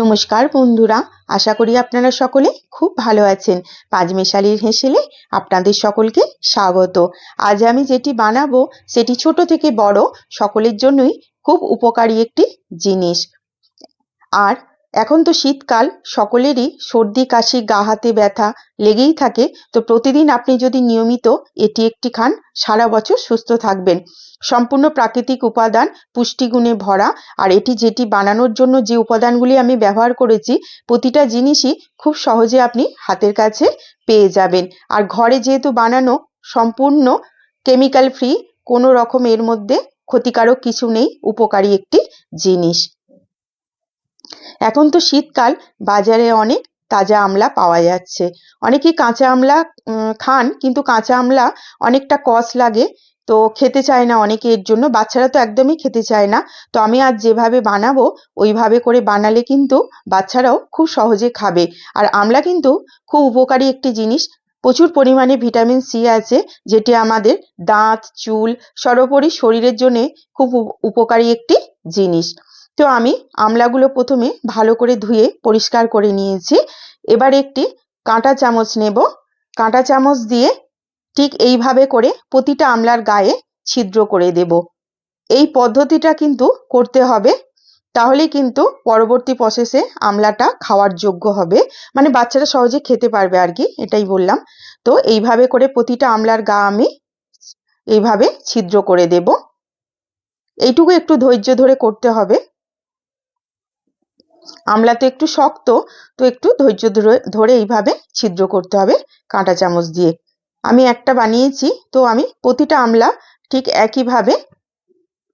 নমস্কার বন্ধুরা, আশা করি আপনারা সকলে খুব ভালো আছেন। পাঁচমেশালির হেসেলে আপনাদের সকলকে স্বাগত। আজ আমি যেটি বানাবো, সেটি ছোট থেকে বড়, সকলের জন্যই খুব উপকারী একটি জিনিস। আর এখন তো শীতকাল, সকলেরই সর্দি, কাশি, গা, হাতে ব্যথা লেগেই থাকে। তো প্রতিদিন আপনি যদি নিয়মিত এটি একটি খান সারা বছর সুস্থ থাকবেন। সম্পূর্ণ প্রাকৃতিক উপাদান পুষ্টিগুণে ভরা। আর এটি যেটি বানানোর জন্য যে উপাদানগুলি আমি ব্যবহার করেছি, প্রতিটা জিনিসই খুব সহজে আপনি হাতের কাছে পেয়ে যাবেন। আর ঘরে যেহেতু বানানো সম্পূর্ণ কেমিক্যাল ফ্রি, কোনো রকম এর মধ্যে ক্ষতিকারক কিছু নেই, উপকারী একটি জিনিস। এখন তো শীতকাল, বাজারে অনেক তাজা আমলা পাওয়া যাচ্ছে। অনেকেই কাঁচা আমলা খান, কিন্তু কাঁচা আমলা অনেকটা কষ লাগে, তো খেতে চায় না অনেকে এর জন্য। বাচ্চারা তো একদমই খেতে চায় না, তো আমি আজ যেভাবে বানাবো, ওইভাবে করে বানালে কিন্তু বাচ্চারাও খুব সহজে খাবে। আর আমলা কিন্তু খুব উপকারী একটি জিনিস, প্রচুর পরিমাণে ভিটামিন সি আছে, যেটি আমাদের দাঁত, চুল, সর্বোপরি শরীরের জন্যে খুব উপকারী একটি জিনিস। তো আমি আমলাগুলো প্রথমে ভালো করে ধুয়ে পরিষ্কার করে নিয়েছি। এবার একটি কাঁটা চামচ নেব। কাঁটা চামচ দিয়ে ঠিক এইভাবে করে প্রতিটা আমলার গায়ে ছিদ্র করে দেব। এই পদ্ধতিটা কিন্তু করতে হবে। তাহলে কিন্তু পরবর্তী প্রসেসে আমলাটা খাওয়ার যোগ্য হবে। মানে বাচ্চারা সহজে খেতে পারবে আর কি, এটাই বললাম। তো এইভাবে করে প্রতিটা আমলার গা আমি এইভাবে ছিদ্র করে দেব। এইটুকু একটু ধৈর্য ধরে করতে হবে। আমলা তো একটু শক্ত, তো একটু ধৈর্য ধরে ধরে এইভাবে ছিদ্র করতে হবে কাঁটা চামচ দিয়ে। আমি একটা বানিয়েছি, তো আমি প্রতিটা আমলা ঠিক একইভাবে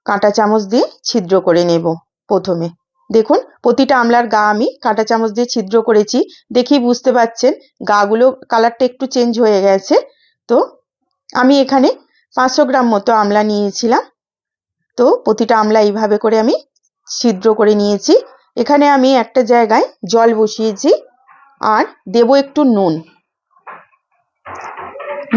কাঁটা চামচ দিয়ে ছিদ্র করে নেব প্রথমে। দেখুন, প্রতিটা আমলার গা আমি কাঁটা চামচ দিয়ে ছিদ্র করেছি। দেখি বুঝতে পাচ্ছেন, গাগুলো কালারটা একটু চেঞ্জ হয়ে গেছে। তো আমি এখানে পাঁচশো গ্রাম মতো আমলা নিয়েছিলাম। তো প্রতিটা আমলা এইভাবে করে আমি ছিদ্র করে নিয়েছি। এখানে আমি একটা জায়গায় জল বসিয়েছি আর দেব একটু নুন।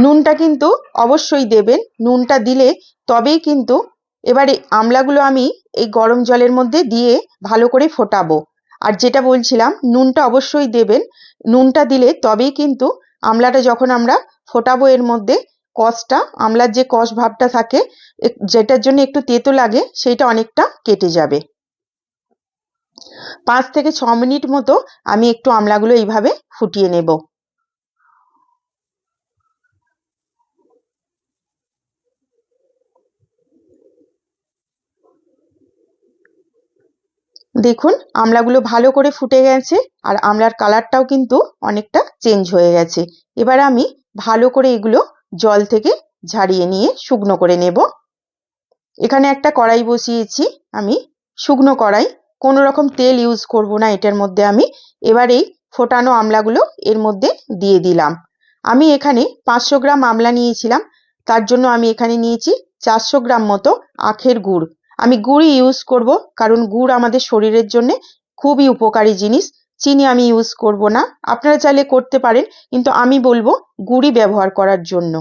নুনটা কিন্তু অবশ্যই দেবেন। নুনটা দিলে তবেই কিন্তু এবারে আমলাগুলো আমি এই গরম জলের মধ্যে দিয়ে ভালো করে ফোটাবো। আর যেটা বলছিলাম, নুনটা অবশ্যই দেবেন। নুনটা দিলে তবেই কিন্তু আমলাটা যখন আমরা ফোটাবো এর মধ্যে, কষটা, আমলার যে কষ ভাবটা থাকে যেটার জন্য একটু তেতো লাগে, সেইটা অনেকটা কেটে যাবে। পাঁচ থেকে ছ মিনিট মতো আমি একটু আমলাগুলো এইভাবে ফুটিয়ে নেব। দেখুন, আমলাগুলো ভালো করে ফুটে গেছে আর আমলার কালারটাও কিন্তু অনেকটা চেঞ্জ হয়ে গেছে। এবার আমি ভালো করে এগুলো জল থেকে ঝাড়িয়ে নিয়ে শুকনো করে নেব। এখানে একটা কড়াই বসিয়েছি, আমি শুকনো কড়াই কোনো রকম তেল ইউজ করব না এটার মধ্যে আমি। এবার এই ফোটানো আমলাগুলো এর মধ্যে দিয়ে দিলাম। আমি এখানে পাঁচশো গ্রাম আমলা নিয়েছিলাম। তার জন্য আমি এখানে নিয়েছি চারশো গ্রাম মতো আখের গুড়। আমি গুড়ই ইউজ করব কারণ গুড় আমাদের শরীরের জন্য খুবই উপকারী জিনিস। চিনি আমি ইউজ করব না। আপনারা চাইলে করতে পারেন, কিন্তু আমি বলব গুড়ই ব্যবহার করার জন্য।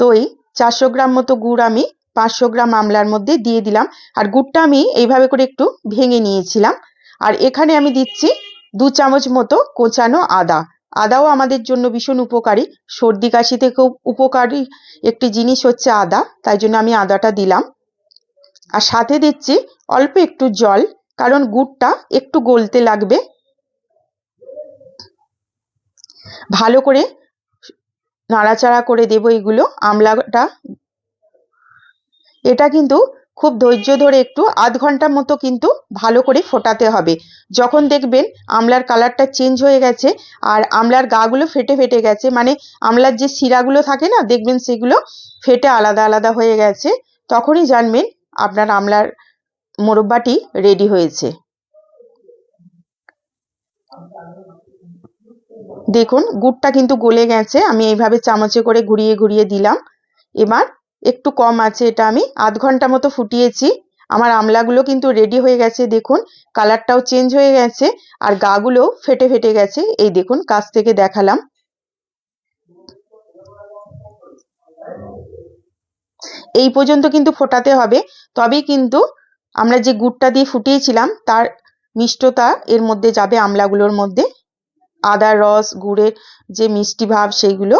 তো এই চারশো গ্রাম মতো গুড় আমি পাঁচশো গ্রাম আমলার মধ্যে দিয়ে দিলাম। আর গুড়টা আমি এইভাবে করে একটু ভেঙে নিয়েছিলাম। আর এখানে আমি দিচ্ছি দু চামচ মতো কোচানো আদা। আদাও আমাদের জন্য ভীষণ উপকারী। সর্দি কাশিতে খুব উপকারী একটি জিনিস হচ্ছে আদা। তাই জন্য আমি আদাটা দিলাম। আর সাথে দিচ্ছি অল্প একটু জল, কারণ গুড়টা একটু গলতে লাগবে। ভালো করে নাড়াচাড়া করে দেবো এগুলো আমলাটা এটা কিন্তু খুব ধৈর্য ধরে একটু আধ ঘণ্টার মতো কিন্তু ভালো করে ফোটাতে হবে। যখন দেখবেন আমলার কালারটা চেঞ্জ হয়ে গেছে আর আমলার গাগুলো ফেটে ফেটে গেছে মানে আমলার যে শিরাগুলো থাকে না, দেখবেন সেগুলো ফেটে আলাদা আলাদা হয়ে গেছে, তখনই জানবেন আপনার আমলার মোরব্বাটি রেডি হয়েছে। দেখুন, গুড়টা কিন্তু গলে গেছে, আমি এইভাবে চামচে করে ঘুরিয়ে ঘুরিয়ে দিলাম। এবার একটু কম আছে, এটা আমি আধ ঘণ্টা মতো ফুটিয়েছি। আমার আমলাগুলো কিন্তু রেডি হয়ে গেছে, দেখুন। কালারটাও চেঞ্জ হয়ে গেছে, আর গাগুলো ফেটে ফেটে গেছে। এই দেখুন, কাছ থেকে দেখালাম। এই পর্যন্ত কিন্তু ফোটাতে হবে। তবেই কিন্তু আমরা যে গুড়টা দিয়ে ফুটিয়েছিলাম, তার মিষ্টতা এর মধ্যে যাবে আমলাগুলোর মধ্যে। আদার রস, গুড়ের যে মিষ্টি ভাব, সেইগুলো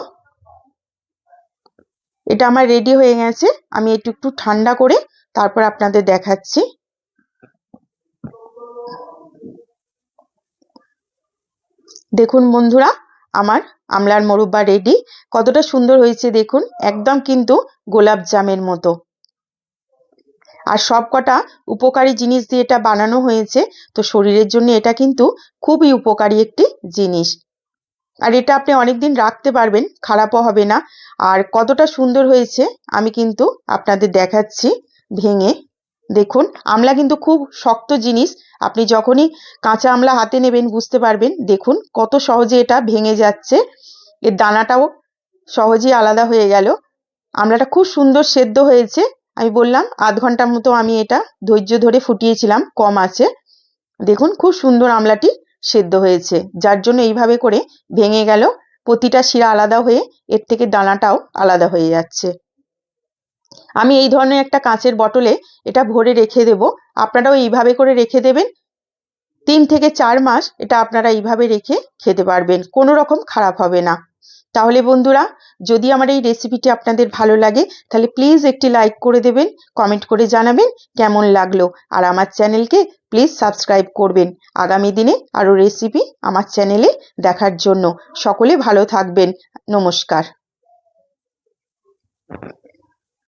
এটা আমার রেডি হয়ে গেছে। আমি একটু একটু ঠান্ডা করে তারপর আপনাদের দেখাচ্ছি। দেখুন বন্ধুরা, আমার আমলার মোরব্বা রেডি কতটা সুন্দর হয়েছে দেখুন, একদম কিন্তু গোলাপ জামের মতো। আর সব কটা উপকারী জিনিস দিয়ে এটা বানানো হয়েছে, তো শরীরের জন্য এটা কিন্তু খুবই উপকারী একটি জিনিস। আর এটা আপনি অনেকদিন রাখতে পারবেন, খারাপও হবে না। আর কতটা সুন্দর হয়েছে, আমি কিন্তু আপনাদের দেখাচ্ছি ভেঙে। দেখুন, আমলা কিন্তু খুব শক্ত জিনিস। আপনি যখনই কাঁচা আমলা হাতে নেবেন, বুঝতে পারবেন। দেখুন, কত সহজে এটা ভেঙে যাচ্ছে। এর দানাটাও সহজেই আলাদা হয়ে গেল। আমলাটা খুব সুন্দর সেদ্ধ হয়েছে। আমি বললাম, আধ ঘণ্টার মতো আমি এটা ধৈর্য ধরে ফুটিয়েছিলাম, কম আছে। দেখুন, খুব সুন্দর আমলাটি। সেদ্ধ হয়েছে। যার জন্য এইভাবে করে ভেঙে গেল। প্রতিটা শিরা আলাদা হয়ে এর থেকে দানাটাও আলাদা হয়ে যাচ্ছে। আমি এই ধরনের একটা কাঁচের বটলে এটা ভরে রেখে দেব। আপনারাও এইভাবে করে রেখে দেবেন। তিন থেকে চার মাস এটা আপনারা এইভাবে রেখে খেতে পারবেন। কোনো রকম খারাপ হবে না। তাহলে বন্ধুরা, যদি আমার এই রেসিপিটি আপনাদের ভালো লাগে, তাহলে প্লিজ একটি লাইক করে দেবেন কমেন্ট করে জানাবেন কেমন লাগল। আর আমার চ্যানেলকে প্লিজ সাবস্ক্রাইব করবেন। আগামী দিনে আরও রেসিপি আমার চ্যানেলে দেখার জন্য। সকলে ভালো থাকবেন। নমস্কার।